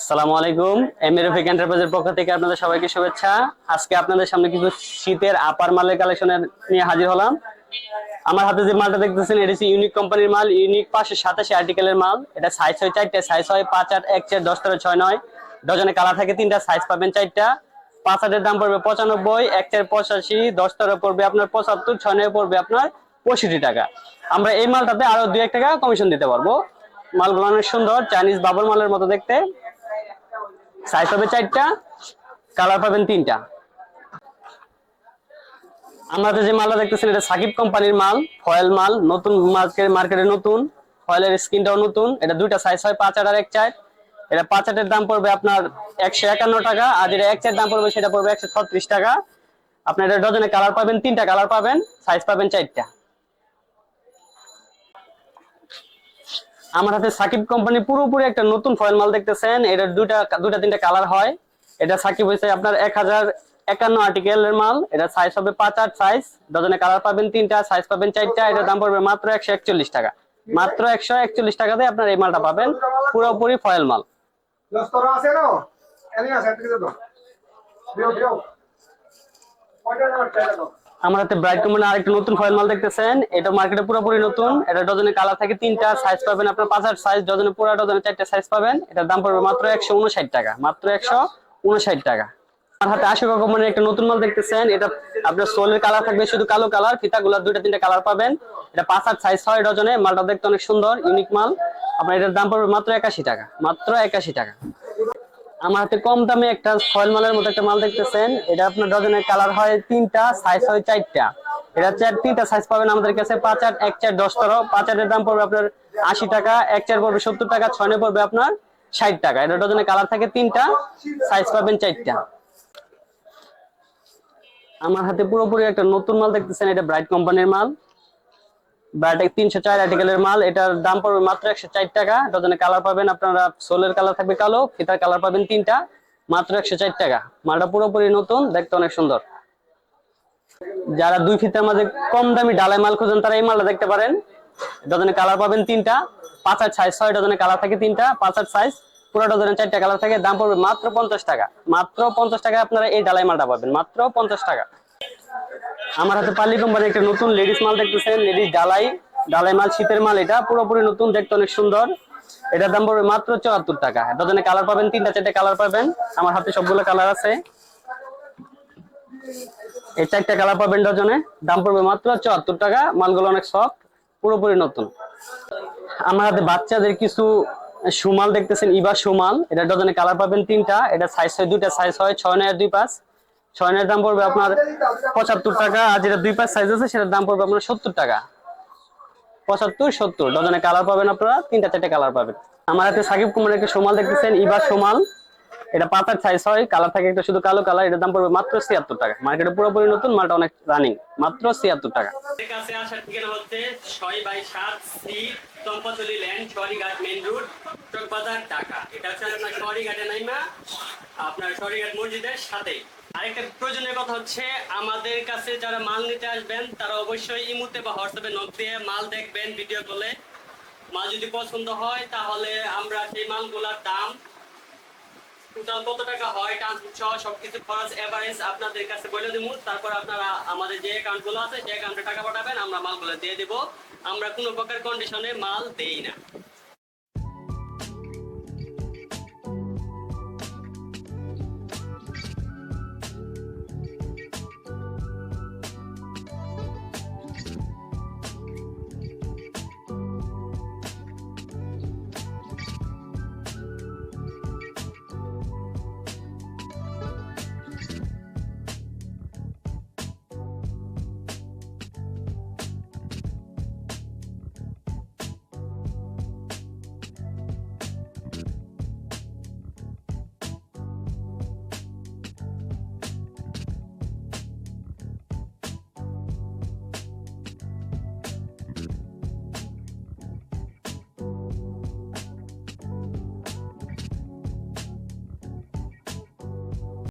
আসসালামু আলাইকুম। এমএরএফিক এন্টারপ্রাইজের পক্ষ থেকে আপনাদের সবাইকে শুভেচ্ছা। আজকে আপনাদের সামনে কিছু শীতের আপার মালের কালেকশনের নিয়ে হাজির হলাম। আমার হাতে যে মালটা দেখতেছেন, এটা হচ্ছে ইউনিক কোম্পানির মাল ইউনিক পাঁচশো সাতাশি আর্টিকেলের মাল। এটা সাইজ হয় চারটে সাইজ হয় পাঁচ আট, এক চার, দশ তেরো, ছয়, নয়। ডজনে কালার থাকে, তিনটা সাইজ পাবেন চারটা। পাঁচ আটের দাম পড়বে পঁচানব্বই, এক চার পঁচাশি, দশ তেরো পড়বে আপনার পঁচাত্তর, ছয়, নয় পড়বে আপনার পঁয়ষট্টি টাকা। আমরা এই মালটাতে আরও দুই এক টাকা কমিশন দিতে পারব। মালগুলো অনেক সুন্দর চাইনিজ বাবর মালের মতো দেখতে। সাইজ হবে চারটা কালার পাবেন তিনটা। আমাদের যে মালটা দেখতেছেন, এটা সাকিব কোম্পানির মাল ফয়েল মাল, নতুন মার্কেট মার্কেটে নতুন ফয়েলের স্কিনটাও নতুন, এটা দুইটা সাইজ হয়, পাঁচ আর এক চার। এটা পাঁচ আটের দাম পড়বে আপনার একশো একান্ন টাকা, আর যেটা এক চার দাম পড়বে সেটা পড়বে একশো ছত্রিশ টাকা। আপনার এটা ডজনে কালার পাবেন, তিনটা কালার পাবেন সাইজ পাবেন চারটা। আমার হাতে সাকিব কোম্পানি পুরোপুরি একটা নতুন ফয়েল মাল দেখতেছেন। এটা দুইটা দুইটা, তিনটা কালার হয়। এটা সাকিব হয়েছে আপনার এক হাজার একান্ন আর্টিকেলের মাল। এটা সাইজ হবে পাঁচ আট সাইজ ডজনে কালার পাবেন তিনটা সাইজ পাবেন চারটা। এটার দাম পড়বে মাত্র একশো একচল্লিশ টাকা। মাত্র একশো একচল্লিশ টাকাতে আপনার এই মালটা পাবেন। পুরোপুরি ফয়েল মাল। Los আমার হাতে ব্রাইট কোম্পানি আরেকটা নতুন ফয়েল মাল দেখতেছেন। এটা মার্কেটে পুরোপুরি নতুন। এটা ডজনে কালার থাকে তিনটা সাইজ পাবেন আপনার পাঁচ আট সাইজ ডজনে পুরো ডজনে চারটা সাইজ পাবেন। এটার দাম পড়বে মাত্র একশো উনষাট টাকা। মাত্র একশো উনষাট টাকা। হাতে একটা নতুন মাল দেখতেছেন। এটা আপনার সোলের কালার থাকবে শুধু কালো কালার দুইটা তিনটা কালার পাবেন। এটা পাঁচ সাইজ হয় ডজনে মালটা দেখতে অনেক সুন্দর ইউনিক মাল। আপনার এটার দাম পড়বে মাত্র একাশি টাকা। মাত্র একাশি টাকা। আমার হাতে কম দামে একটা ফয়েল মালের মতো একটা মাল দেখতেছেন। এটা আপনার ডজনের কালার হয় তিনটা সাইজ হয় চারটা। এটা চার তিনটা সাইজ পাবেন আমাদের কাছে। পাঁচ আট, এক চার, দশ তেরো। পাঁচ আটের দাম পড়বে আপনার আশি টাকা, এক চার পড়বে সত্তর টাকা, ছয় পড়বে আপনার ষাট টাকা। এটা ডজনের কালার থাকে তিনটা সাইজ পাবেন চারটা। আমার হাতে পুরোপুরি একটা নতুন মাল দেখতেছেন, এটা ব্রাইট কোম্পানির মাল। ব্রাইট তিনশো চার আর্টিকেলের মাল, এটার দাম পড়বে মাত্র একশো চার টাকা। ডজনে কালার পাবেন আপনারা সোলের কালার থাকবে কালো, ফিতার কালার পাবেন তিনটা, মাত্র একশো চার টাকা। মালটা পুরোপুরি নতুন, দেখতে অনেক সুন্দর। যারা দুই ফিতার মাঝে কম দামি ডালাই মাল খুঁজেন, তারা এই মালটা দেখতে পারেন। ডজনে কালার পাবেন তিনটা, পাঁচ আট সাইজ ছয় ডজনে কালার থাকে তিনটা, পাঁচ আট সাইজ পুরো ডজনে চারটা কালার থাকে, দাম পড়বে মাত্র পঞ্চাশ টাকা। মাত্র পঞ্চাশ টাকা আপনারা এই ডালাই মালটা পাবেন, মাত্র পঞ্চাশ টাকা। আমার হাতে পার্লি কোম্পানির একটা নতুন লেডিস মাল দেখতেছেন লেডিস ডালাই ডালাই মাল, শীতের মাল এটা, পুরোপুরি নতুন, দেখতে অনেক সুন্দর। এটার দাম পড়বে মাত্র চুয়াত্তর টাকা। ডজনে কালার পাবেন, তিনটা চারটে কালার পাবেন। আমার হাতে সবগুলো কালার আছে। এই চারটা কালার পাবেন ডজনে। দাম পড়বে মাত্র চুয়াত্তর টাকা। মালগুলো অনেক সফট পুরোপুরি নতুন। আমার হাতে বাচ্চাদের কিছু সুমাল দেখতেছেন, ইবা সুমাল। এটা ডজনে কালার পাবেন তিনটা। এটা সাইজ হয়, দুইটা সাইজ হয়, ছয় নয় দুই পাঁচ। ছয় নয়ের দাম পড়বে আপনার পঁচাত্তর টাকা, আর যেটা দুই পাঁচ সাইজ আছে, সেটার দাম পড়বে আপনার সত্তর টাকা। পঁচাত্তর, সত্তর। ডজনে কালার পাবেন আপনারা, তিনটা, চারটে কালার পাবেন। আমার হাতে সাকিব কুমার একটা সোমাল দেখতেছেন ইবা সোমাল। এটা পাতার সাইজ হয় কালার থাকে একটা শুধু কালো কালার এটার দাম পড়বে মাত্র ছিয়াত্তর টাকা। মার্কেটে পুরোপুরি নতুন, মালটা অনেক রানিং মাত্র ছিয়াত্তর টাকা। আপনার সরিঘাটে মসজিদের আরেকটা প্রয়োজনীয় কথা হচ্ছে, আমাদের কাছে যারা মাল নিতে আসবেন, তারা অবশ্যই ইমুতে বা হোয়াটসঅ্যাপে নক দিয়ে মাল দেখবেন ভিডিও কলে মাল যদি পছন্দ হয়, তাহলে আমরা সেই মালগুলোর দাম টোটাল কত টাকা হয় ট্রান্সপোর্ট সহ সবকিছু খরচ এভারেজ আপনাদের কাছে বলে দিব। তারপর আপনারা আমাদের যে অ্যাকাউন্টগুলো আছে সেই অ্যাকাউন্টে টাকা পাঠাবেন, আমরা মালগুলো দিয়ে দিব। আমরা কোনো প্রকার কন্ডিশনে মাল দেই না।